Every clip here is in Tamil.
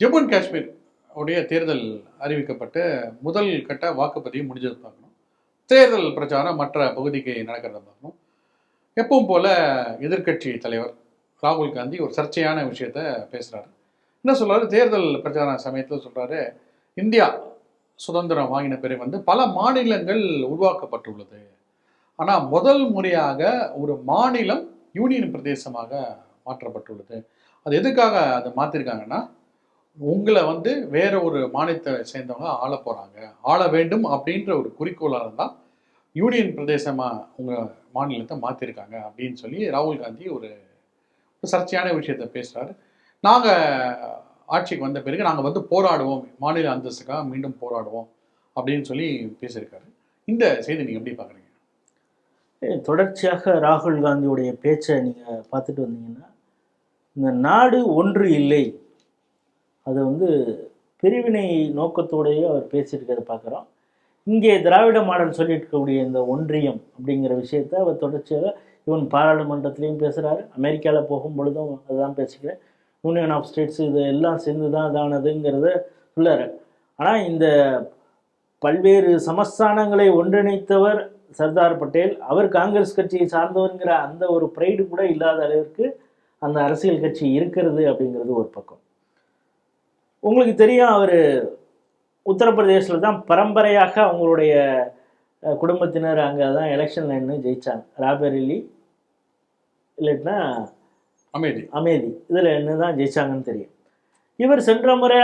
ஜம்மு அண்ட் காஷ்மீர் உடைய தேர்தல் அறிவிக்கப்பட்டு முதல் கட்ட வாக்குப்பதிவு முடிஞ்சது பார்க்கணும். தேர்தல் பிரச்சாரம் மற்ற பகுதிக்கு நடக்கிறத பார்க்கணும். எப்பவும் போல எதிர்க்கட்சி தலைவர் ராகுல் காந்தி ஒரு சர்ச்சையான விஷயத்த பேசுகிறாரு என்ன சொல்கிறாரு தேர்தல் பிரச்சார சமயத்தில் சொல்கிறாரு இந்தியா சுதந்திரம் வாங்கின பிறகு வந்து பல மாநிலங்கள் உருவாக்கப்பட்டுள்ளது. ஆனால் முதல் முறையாக ஒரு மாநிலம் யூனியன் பிரதேசமாக மாற்றப்பட்டுள்ளது. அது எதுக்காக அதை மாற்றிருக்காங்கன்னா உங்களை வந்து வேற ஒரு மாநிலத்தை சேர்ந்தவங்க ஆள போகிறாங்க ஆள வேண்டும் அப்படின்ற ஒரு குறிக்கோளாக தான் யூனியன் பிரதேசமாக உங்கள் மாநிலத்தை மாற்றிருக்காங்க அப்படின்னு சொல்லி ராகுல் காந்தி ஒரு ஒரு சர்ச்சையான விஷயத்த பேசுகிறாரு நாங்கள் ஆட்சிக்கு வந்த பிறகு நாங்கள் வந்து போராடுவோம். மாநில அந்தஸ்துக்காக மீண்டும் போராடுவோம் அப்படின்னு சொல்லி பேசியிருக்காரு. இந்த செய்தி நீங்கள் எப்படி பார்க்குறீங்க தொடர்ச்சியாக ராகுல் காந்தியுடைய பேச்சை நீங்கள் பார்த்துட்டு வந்தீங்கன்னா இந்த நாடு ஒன்று இல்லை. அது வந்து பிரிவினை நோக்கத்தோடையே அவர் பேசியிருக்கிறத பார்க்குறோம். இங்கே திராவிட மாடல் சொல்லிட்டு இருக்கக்கூடிய இந்த ஒன்றியம் அப்படிங்கிற விஷயத்த அவர் தொடர்ச்சியாக இவன் பாராளுமன்றத்திலையும் பேசுகிறாரு அமெரிக்காவில் போகும் பொழுதும் அதுதான் பேசிக்கிறேன். யூனியன் ஆஃப் ஸ்டேட்ஸ் இது எல்லாம் சேர்ந்து தான் இதானதுங்கிறத சொல்லார். ஆனால் இந்த பல்வேறு சமஸ்தானங்களை ஒன்றிணைத்தவர் சர்தார் பட்டேல். அவர் காங்கிரஸ் கட்சியை சார்ந்தவருங்கிற அந்த ஒரு ப்ரைடு கூட இல்லாத அளவிற்கு அந்த அரசியல் கட்சி இருக்கிறது அப்படிங்கிறது ஒரு பக்கம். உங்களுக்கு தெரியும் அவர் உத்தரப்பிரதேசில் தான் பரம்பரையாக அவங்களுடைய குடும்பத்தினர் அங்கே தான் எலெக்ஷன் நின்று ஜெயிச்சாங்க. ராபேரிலி இல்லைன்னா அமைதி. அமேதி. இதில் என்ன தான் ஜெயிச்சாங்கன்னு தெரியும். இவர் சென்ற முறை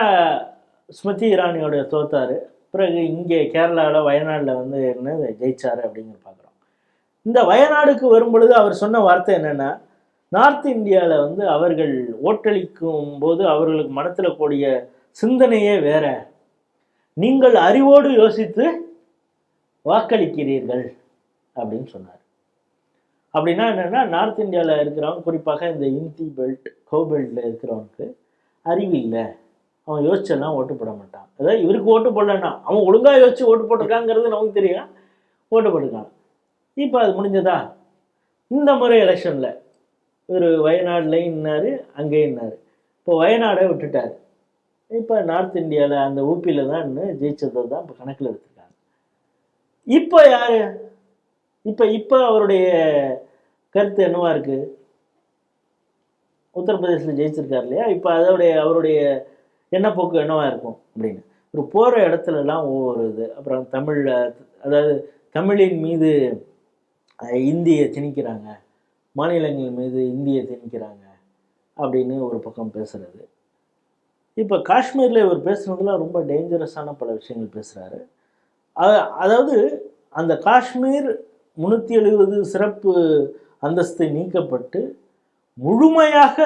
ஸ்மிருதி இரானியோட தோத்தாரு. பிறகு இங்கே கேரளாவில் வயநாட்டில் வந்து என்ன ஜெயிச்சாரு அப்படிங்கிற பார்க்குறோம் இந்த வயநாடுக்கு வரும் பொழுது அவர் சொன்ன வார்த்தை என்னென்னா நார்த் இந்தியாவில் வந்து அவர்கள் ஓட்டளிக்கும் போது அவர்களுக்கு மனத்தில் கூடிய சிந்தனையே வேற. நீங்கள் அறிவோடு யோசித்து வாக்களிக்கிறீர்கள் அப்படின்னு சொன்னார். அப்படின்னா என்னென்னா நார்த் இந்தியாவில் இருக்கிறவங்க குறிப்பாக இந்த இந்தி பெல்ட் கோ பெல்ட்டில் இருக்கிறவனுக்கு அறிவு இல்லை. அவன் யோசிச்செல்லாம் ஓட்டு போட மாட்டான். அதாவது இவருக்கு ஓட்டு போடலன்னா அவன் ஒழுங்காக யோசிச்சு ஓட்டு போட்டிருக்காங்கிறது நமக்கு தெரியும். ஓட்டு போட்டிருக்கான். இப்போ அது முடிஞ்சதா? இந்த முறை எலெக்ஷனில் ஒரு வயநாடுலையும் இன்னார் அங்கேயும் இன்னார். இப்போ வயநாடை விட்டுட்டார். இப்போ நார்த் இந்தியாவில் அந்த ஊப்பியில் தான் இன்னும் ஜெயிச்சதை தான் இப்போ கணக்கில் எடுத்துருக்காங்க. இப்போ யார்? இப்போ இப்போ அவருடைய கருத்து என்னவா இருக்குது உத்தரப்பிரதேசில் ஜெயிச்சிருக்கார் இல்லையா? இப்போ அதோடைய அவருடைய எண்ணப்போக்கு என்னவா இருக்கும் அப்படின்னு. ஒரு போகிற இடத்துலலாம் ஒவ்வொரு இது அப்புறம் தமிழில் அதாவது தமிழின் மீது இந்தியை திணிக்கிறாங்க. மாநிலங்கள் மீது இந்தியை திணிக்கிறாங்க அப்படின்னு ஒரு பக்கம் பேசுறது. இப்போ காஷ்மீரில் இவர் பேசுனதுல ரொம்ப டேஞ்சரஸான பல விஷயங்கள் பேசுகிறாரு அதாவது அந்த காஷ்மீர் முந்நூற்றி எழுபது சிறப்பு அந்தஸ்து நீக்கப்பட்டு முழுமையாக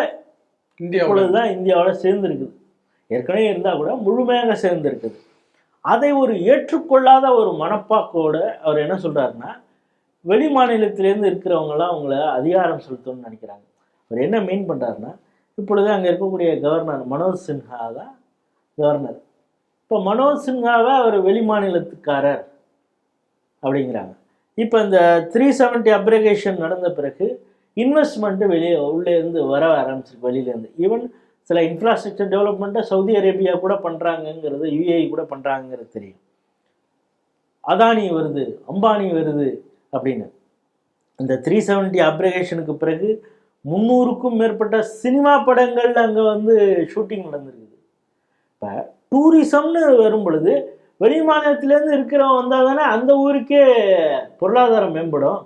இந்தியாவோட. தான் இந்தியாவோட சேர்ந்துருக்குது. ஏற்கனவே இருந்தால் கூட முழுமையாக சேர்ந்துருக்குது. அதை ஒரு ஏற்றுக்கொள்ளாத ஒரு மனப்பாக்கோட அவர் என்ன சொல்றாருன்னா வெளி மாநிலத்திலேருந்து இருக்கிறவங்களாம் அவங்கள அதிகாரம் செலுத்தணும்னு நினைக்கிறாங்க. அவர் என்ன மீன் பண்ணுறாருன்னா இப்பொழுது அங்கே இருக்கக்கூடிய கவர்னர் மனோஜ் சின்ஹா தான் கவர்னர் இப்போ மனோஜ் சின்ஹாவை அவர் வெளி மாநிலத்துக்காரர் அப்படிங்கிறாங்க. இப்போ இந்த த்ரீ செவன்ட்டி அப்ரிகேஷன் நடந்த பிறகு இன்வெஸ்ட்மெண்ட்டு வெளியே உள்ளே இருந்து வர ஆரம்பிச்சிருக்கு வெளியிலேருந்து ஈவன் சில இன்ஃப்ராஸ்ட்ரக்சர் டெவலப்மெண்ட்டை சவுதி அரேபியா கூட பண்ணுறாங்கங்கிறது யுஏஇ கூட பண்ணுறாங்கிறது தெரியும். அதானி வருது அம்பானி வருது அப்படின்னு. இந்த த்ரீ செவன்ட்டி அப்ரிகேஷனுக்கு பிறகு முந்நூறுக்கும் மேற்பட்ட சினிமா படங்கள் அங்கே வந்து ஷூட்டிங் நடந்திருக்குது. இப்போ டூரிசம்னு வரும் பொழுது வெளி மாநிலத்திலேருந்து இருக்கிறவன் வந்தால் தானே அந்த ஊருக்கே பொருளாதாரம் மேம்படும்.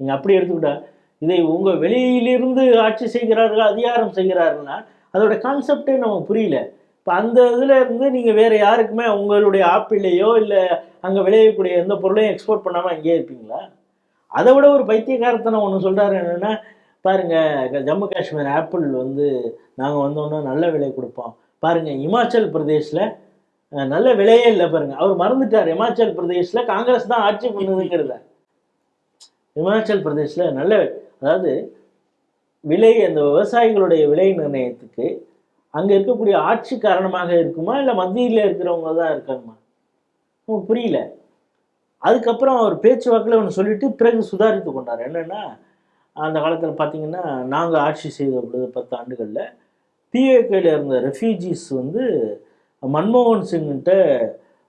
நீங்கள் அப்படி எடுத்துக்கிட்டா இதை உங்கள் வெளியிலிருந்து ஆட்சி செய்கிறார்கள் அதிகாரம் செய்கிறார்கள்னா அதோட கான்செப்டே நமக்கு புரியல. இப்போ அந்த இதில் இருந்து நீங்கள் வேறு யாருக்குமே உங்களுடைய ஆப்பிளையோ இல்லை அங்கே விளையக்கூடிய எந்த பொருளையும் எக்ஸ்போர்ட் பண்ணாமல் அங்கேயே இருப்பீங்களா? அதை விட ஒரு பைத்தியக்காரத்தனம் ஒன்று சொல்கிறாரு என்னென்னா பாருங்கள் ஜம்மு காஷ்மீர் ஆப்பிள் வந்து நாங்கள் வந்தோன்னே நல்ல விலை கொடுப்போம். பாருங்கள் இமாச்சல் பிரதேஷில் நல்ல விலையே இல்லை பாருங்க. அவர் மறந்துட்டார். இமாச்சல் பிரதேஷில் காங்கிரஸ் தான் ஆட்சி பண்ணுதுங்கிறத. இமாச்சல் பிரதேஷில் நல்ல அதாவது விலை அந்த விவசாயிகளுடைய விலை நிர்ணயத்துக்கு அங்கே இருக்கக்கூடிய ஆட்சி காரணமாக இருக்குமா? இல்லை மத்தியில் இருக்கிறவங்க தான் இருக்காங்கம்மா? புரியல. அதுக்கப்புறம் அவர் பேச்சுவாக்கில் ஒன்று சொல்லிட்டு பிறகு சுதாரித்து கொண்டார். என்னென்னா அந்த காலத்தில் பார்த்தீங்கன்னா நாங்கள் ஆட்சி செய்த பொழுது பத்து ஆண்டுகளில் பிஏகேயில் இருந்த ரெஃப்யூஜிஸ் வந்து மன்மோகன் சிங்கிட்ட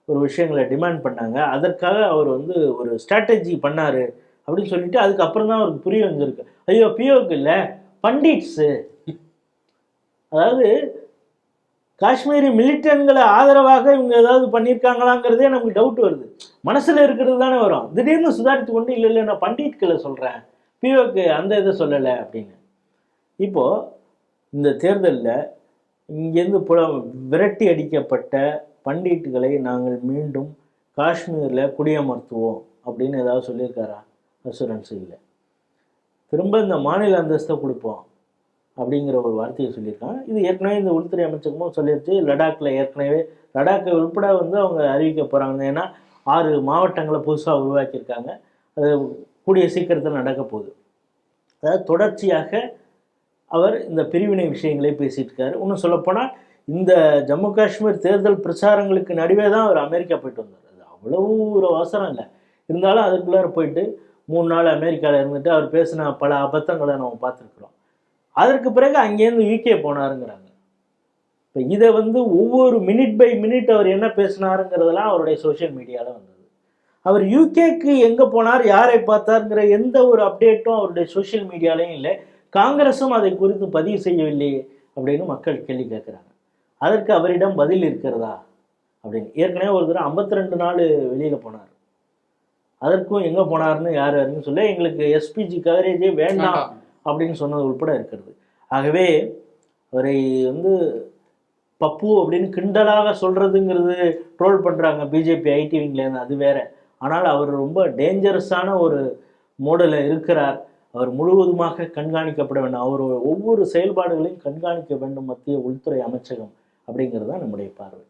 ஒரு விஷயங்களை டிமாண்ட் பண்ணாங்க. அதற்காக அவர் வந்து ஒரு ஸ்ட்ராட்டஜி பண்ணார் அப்படின்னு சொல்லிட்டு அதுக்கப்புறம் தான் அவருக்கு புரிய வந்திருக்கு. ஐயோ பிஓக்கு இல்லை பண்டிட்ஸு. அதாவது காஷ்மீரி மிலிட்டன்களை ஆதரவாக இவங்க ஏதாவது பண்ணியிருக்காங்களாங்கிறதே நமக்கு டவுட் வருது. மனசில் இருக்கிறது தானே வரும். திடீர்னு சுதாரித்து கொண்டு இல்லை இல்லை நான் பண்டிட்களை சொல்கிறேன் பிஓக்கு அந்த இதை சொல்லலை அப்படின்னு. இப்போது இந்த தேர்தலில் இங்கேருந்து புல விரட்டி அடிக்கப்பட்ட பண்டிட்டுகளை நாங்கள் மீண்டும் காஷ்மீரில் குடியமர்த்துவோம் அப்படின்னு ஏதாவது சொல்லியிருக்காரா? அசூரன்ஸ் இல்லை. திரும்ப இந்த மாநில அந்தஸ்தை கொடுப்போம். அப்படிங்கிற ஒரு வார்த்தையை சொல்லியிருக்காங்க. இது ஏற்கனவே இந்த உள்துறை அமைச்சகமும் சொல்லிடுச்சு லடாக்கில் ஏற்கனவே லடாக்கை உள்பட வந்து அவங்க அறிவிக்க போகிறாங்க ஏன்னா ஆறு மாவட்டங்களை புதுசாக உருவாக்கியிருக்காங்க. அது கூடிய சீக்கிரத்தில் நடக்க போகுது. அதாவது தொடர்ச்சியாக அவர் இந்த பிரிவினை விஷயங்களே பேசிகிட்டு இருக்காரு இன்னும் சொல்லப்போனால் இந்த ஜம்மு காஷ்மீர் தேர்தல் பிரச்சாரங்களுக்கு நடுவே தான் அவர் அமெரிக்கா போயிட்டு வந்தார். அது அவ்வளவு ஒரு அவசரம் இல்லை. இருந்தாலும் அதுக்குள்ளார போயிட்டு மூணு நாள் அமெரிக்காவில் இருந்துட்டு அவர் பேசின பல அபத்தங்களை நம்ம பார்த்துருக்குறோம். அதற்கு பிறகு அங்கேருந்து யூகே போனாருங்கிறாங்க. இப்போ இதை வந்து ஒவ்வொரு மினிட் பை மினிட் அவர் என்ன பேசினாருங்கிறதெல்லாம் அவருடைய சோஷியல் மீடியாவில் வந்தது. அவர் யூகேக்கு எங்கே போனார் யாரை பார்த்தாருங்கிற எந்த ஒரு அப்டேட்டும் அவருடைய சோஷியல் மீடியாலையும் இல்லை. காங்கிரஸும் அதை குறித்து பதிவு செய்யவில்லையே அப்படின்னு மக்கள் கேள்வி கேட்குறாங்க. அதற்கு அவரிடம் பதில் இருக்கிறதா அப்படின்னு. ஏற்கனவே ஒரு தடவை ஐம்பத்தி ரெண்டு நாள் வெளியில் போனார். அதற்கும் எங்கே போனார்னு யார் யாருன்னு சொல்ல எங்களுக்கு எஸ்பிஜி கவரேஜே வேண்டாம். அப்படின்னு சொன்னது உட்பட இருக்கிறது. ஆகவே அவரை வந்து பப்பு அப்படின்னு கிண்டலாக சொல்கிறதுங்கிறது ட்ரோல் பண்ணுறாங்க பிஜேபி ஐடி விங்லேருந்து அது வேற. ஆனால் அவர் ரொம்ப டேஞ்சரஸான ஒரு மோடலில் இருக்கிறார். அவர் முழுவதுமாக கண்காணிக்கப்பட வேண்டும். அவர் ஒவ்வொரு செயல்பாடுகளையும் கண்காணிக்க வேண்டும் மத்திய உள்துறை அமைச்சகம் அப்படிங்கிறது தான் நம்முடைய பார்வை.